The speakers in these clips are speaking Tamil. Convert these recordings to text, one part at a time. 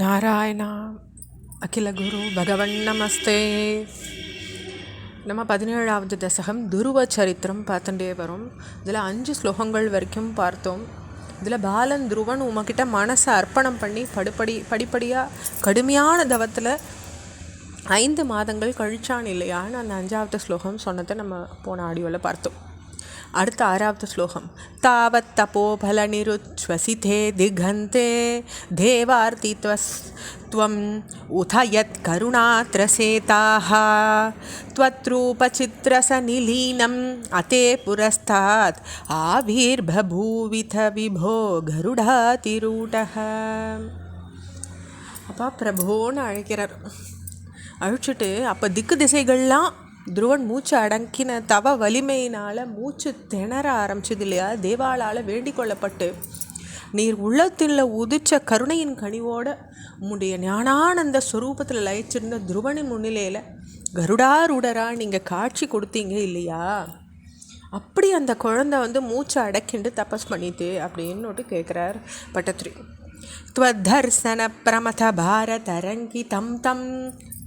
நாராயணா அகில குரு பகவன் நமஸ்தே நம்ம பதினேழாவது தசகம் துருவ சரித்திரம் பார்த்துட்டே வரும் இதில் அஞ்சு ஸ்லோகங்கள் வரைக்கும் பார்த்தோம் இதில் பாலன் துருவன் உமக்கிட்ட மனசை அர்ப்பணம் பண்ணி படுப்படி படிப்படியாக கடுமையான தவத்தில் ஐந்து மாதங்கள் கழிச்சான் இல்லையான்னு அந்த அஞ்சாவது ஸ்லோகம் சொன்னதை நம்ம போன ஆடியோவில் பார்த்தோம். அடுத்த ஆறாவது ஸ்லோகம் தாவத் தபோபலனிருச்வசிதே திகந்தே தேவார்த்தித்வம் உத யத் கருணாத்ரசேதாः त्वत्रूपचित्रसनिलीनम् अते पुरस्तात् आविर्बभूविथ विभो गरुडातिरूटः அப்பா பிரபோன்னு அழைக்கிறார் அழிச்சிட்டு அப்போ திக்கு திசைகள்லாம் துருவன் மூச்சு அடங்கின தவ வலிமையினால் மூச்சு திணற ஆரம்பிச்சது இல்லையா தேவாளால் வேண்டிக் கொள்ளப்பட்டு நீர் உள்ளத்தில் உதிச்ச கருணையின் கனிவோட உம்முடைய ஞானானந்த ஸ்வரூபத்தில் லயிச்சிருந்த துருவனின் முன்னிலையில் கருடாரூடரா நீங்கள் காட்சி கொடுத்தீங்க இல்லையா அப்படி அந்த குழந்தை வந்து மூச்சை அடக்கிண்டு தபஸ் பண்ணிட்டு அப்படின்னு கேட்குறார் பட்டத்ரி त्वद्धर्सन प्रमथभारतरङ्कितं तं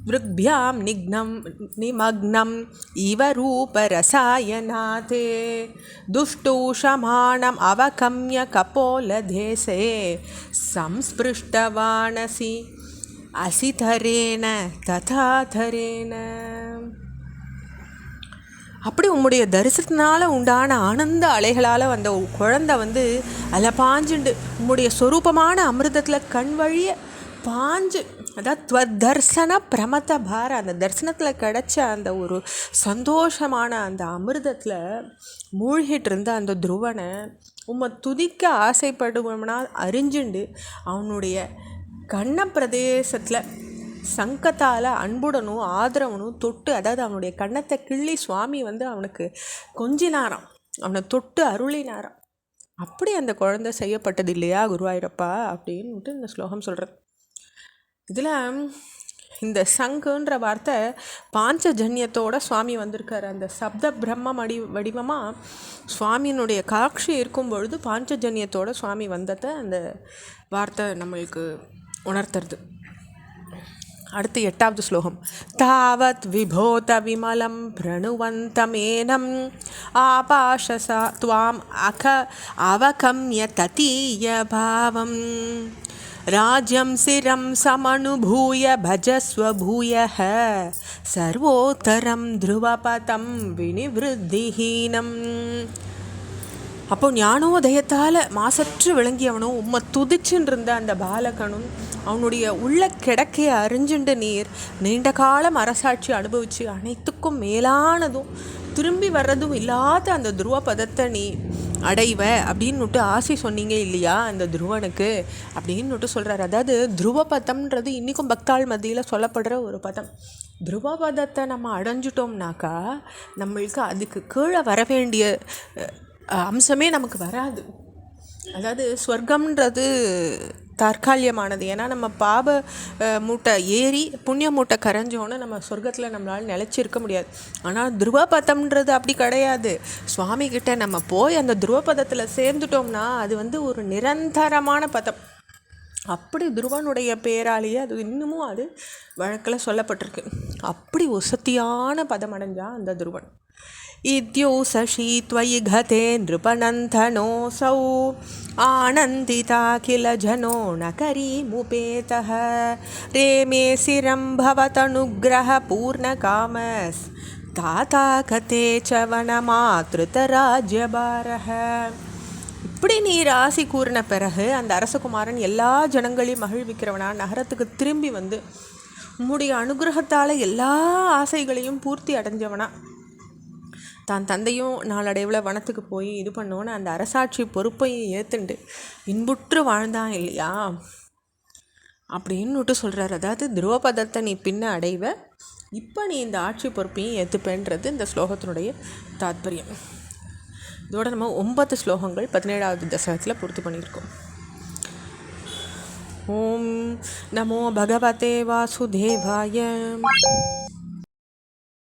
मृग्भ्यां निघ्नं निमग्नम् इव रूपरसायनाथे दुष्टूषमाणम् अवकम्य कपोलदेशे संस्पृष्टवानसि असिधरेण तथाधरेण அப்படி உம்முடைய தரிசனத்தினால உண்டான ஆனந்த அலைகளால் வந்த குழந்தை வந்து அதில் பாஞ்சுண்டு உம்முடைய சொரூபமான அமிர்தத்தில் கண் வழிய பாஞ்சு அதாவது துவதர்சன பிரமத பார அந்த தரிசனத்தில் கிடச்ச அந்த ஒரு சந்தோஷமான அந்த அமிர்தத்தில் மூழ்கிட்டு இருந்த அந்த துருவனை உம்மை துதிக்க ஆசைப்படுவோம்னா அறிஞ்சுண்டு அவனுடைய கண்ண பிரதேசத்தில் சங்கத்தால் அன்புடனும் ஆதரவனும் தொட்டு அதாவது அவனுடைய கன்னத்தை கிள்ளி சுவாமி வந்து அவனுக்கு கொஞ்சினாராம். அவனை தொட்டு அருளினாராம். அப்படி அந்த குழந்தை செய்யப்பட்டது இல்லையா குருவாயிரப்பா அப்படின்ட்டு இந்த ஸ்லோகம் சொல்கிறது இதில் இந்த சங்குன்ற வார்த்தை பாஞ்சஜன்யத்தோட சுவாமி வந்திருக்கார். அந்த சப்த பிரம்ம வடி வடிவமாக சுவாமியினுடைய காட்சி இருக்கும் பொழுது பாஞ்சஜன்யத்தோட சுவாமி வந்ததை அந்த வார்த்தை நம்மளுக்கு உணர்த்துறது. அடுத்து எட்டாவது ஸ்லோகம். தாவத் விபோத விமலம் பிரணுவந்தமேனம். ஆபாஷசா துவாம் அக அவகம்ய ததீய பாவம். राज्यं சிரம் சமனுபூய பஜஸ்வ பூயः சர்வோத்தரம் த்ருவபதம் வினிவிருத்திஹீனம். அப்போ ஞானோதயத்தால் மாசற்று விளங்கியவனும் உம்மை துதிச்சுன்னு இருந்த அந்த பாலகனும் அவனுடைய உள்ள கிடக்கையை அறிஞ்சுண்டு நீர் நீண்ட காலம் அரசாட்சி அனுபவித்து அனைத்துக்கும் மேலானதும் திரும்பி வர்றதும் இல்லாத அந்த துருவ பதத்தை நீ அடைவ அப்படின்னுட்டு ஆசை சொன்னீங்க இல்லையா அந்த துருவனுக்கு? அப்படின்னுட்டு சொல்கிறார் அதாவது துருவ பதம்ன்றது இன்றைக்கும் பக்தாள் மத்தியில் சொல்லப்படுற ஒரு பதம். துருவ பதத்தை நம்ம அடைஞ்சிட்டோம்னாக்கா நம்மளுக்கு அதுக்கு கீழே வர வேண்டிய அம்சமே நமக்கு வராது. அதாவது ஸ்வர்க்கம்ன்றது தற்காலியமானது ஏன்னா நம்ம பாப மூட்டை ஏறி புண்ணிய மூட்டை கரைஞ்சோன்னு நம்ம சொர்க்கத்தில் நம்மளால் நிலச்சிருக்க முடியாது. ஆனால் துருவபதம்ன்றது அப்படி கிடையாது. சுவாமி கிட்ட நம்ம போய் அந்த துருவபதத்தில் சேர்ந்துட்டோம்னா அது வந்து ஒரு நிரந்தரமான பதம். அப்படி துருவனுடைய பேராலேயே அது இன்னமும் அது வழக்கில் சொல்லப்பட்டிருக்கு. அப்படி ஒசத்தியான பதம் அடைஞ்சால் அந்த துருவன். इत्युषशी त्वयि घते नृपनन्थनोऽसौ आनन्दिता किल जनो न करीमुपेतः रेमे शिरं भवतनुग्रहपूर्णकामस् தாத்தா கதே சவனமாத்ருதராஜ்யபாரக இப்படி நீ ராசி கூறின பிறகு அந்த அரசகுமாரன் எல்லா ஜனங்களையும் மகிழ்விக்கிறவனா நகரத்துக்கு திரும்பி வந்து உம்முடைய அனுகிரகத்தால் எல்லா ஆசைகளையும் பூர்த்தி அடைஞ்சவனா தான் தந்தையும் நாளடைவில் வனத்துக்கு போய் இது பண்ணோன்னு அந்த அரசாட்சி பொறுப்பையும் ஏற்றுண்டு இன்புற்று வாழ்ந்தான் இல்லையா? அப்படின்னுட்டு சொல்கிறார் அதாவது துருவபதத்தை நீ பின்ன அடைவ இப்போ நீ இந்த ஆட்சி பொறுப்பையும் ஏற்றுப்பேன்றது இந்த ஸ்லோகத்தினுடைய தாத்பரியம். இதோட நம்ம ஒன்பது ஸ்லோகங்கள் பதினேழாவது தசகத்தில் பூர்த்தி பண்ணியிருக்கோம். ஓம் நமோ பகவதே வாசுதேவாய.